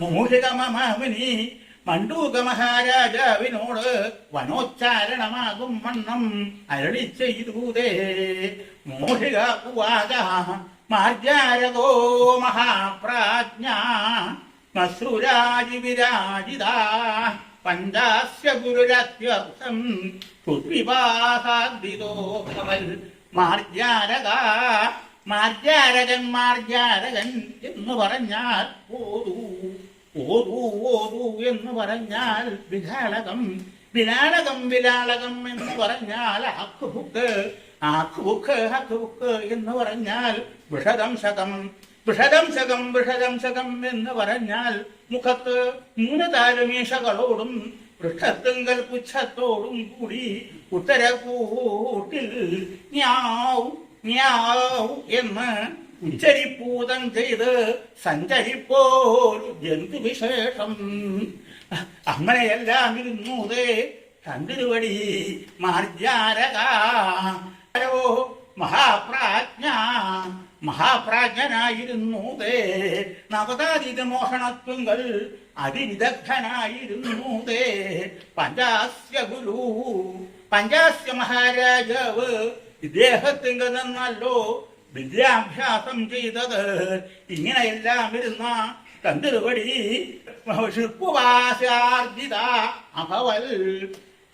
മൂഷികമമാമിനി മണ്ടൂക മഹാരാജാവിനോട് വനോച്ചാരണമാകും വണ്ണം അരളി ചെയ്തൂതേ. മൂഷിക ഉവാച മാർജാരകോ മഹാപ്രാജ്ഞ വിരാജിത പഞ്ചാസ്യ ഗുരുരത്യർത്ഥം സുദ്വിവാസാദിതോ ഭവൽ മാർജാരക മാർജാരകൻ മാർജാരകൻ എന്ന് പറഞ്ഞാൽ ഓതൂ ഓതൂ ഓതൂ എന്ന് പറഞ്ഞാൽ വിലാളകം വിലാളകം വിലാളകം എന്ന് പറഞ്ഞാൽ ഹക്ക് ബുക്ക് ആക്ക് ബുക്ക് ഹക്ക് ബുക്ക് എന്ന് പറഞ്ഞാൽ വിഷദംശകം വിഷദംശകം വിഷദംശകം എന്ന് പറഞ്ഞാൽ മുഖത്ത് മൂന്ന് താരമീശകളോടും വൃക്ഷത്തുങ്കൽ പുച്ഛത്തോടും കൂടി ഉത്തരകൂട്ടിൽ ഞാവ് ഞാവ് എന്ന് ഉച്ചരിപ്പൂതം ചെയ്ത് സഞ്ചരിപ്പോൽ ജന്തുവിശേഷം അങ്ങനെയെല്ലാം ഇരുന്നൂതേ കണ്ടിരുവടി മാർജാരകോ മഹാപ്രാജ്ഞ മഹാപ്രാജ്ഞനായിരുന്നു നവതാതീത മോഷണത്വങ്ങൾ അതിവിദഗ്ധനായിരുന്നു തേ പഞ്ചാസ്യ ഗുരു പഞ്ചാസ്യ മഹാരാജാവ് ഇദ്ദേഹത്തിങ്കൽ നിന്നല്ലോ വിദ്യാഭ്യാസം ചെയ്തത്. ഇങ്ങനെയെല്ലാം വരുന്ന തന്ത്രപടി ശുപ്പുവാസാർജിത അഭവൽ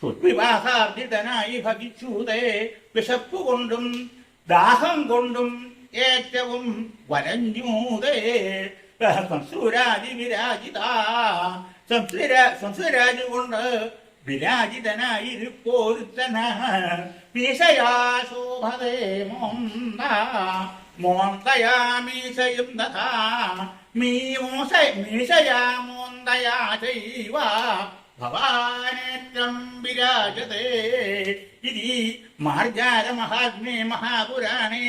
സുദ്വിവാസാർജിതനായി ഭവിച്ചൂതേ. വിശപ്പ് കൊണ്ടും ദാഹം കൊണ്ടും ഏറ്റവും വരഞ്ഞൂതേ. സംസുരാജി വിരാജിത. സംസുരാജ് കൊണ്ട് विराजितनाशयाशोभवे मोन्द मोन्दया मीशयम् तथा मीमोश मीशया मोन्दया चैव भवानेत्रम् विराजते इति मार्जारमहाग्ने महापुराणे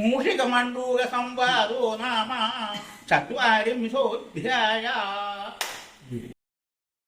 मूषिकमण्डूकसंवादो नाम चत्वारिंशोऽध्यायाः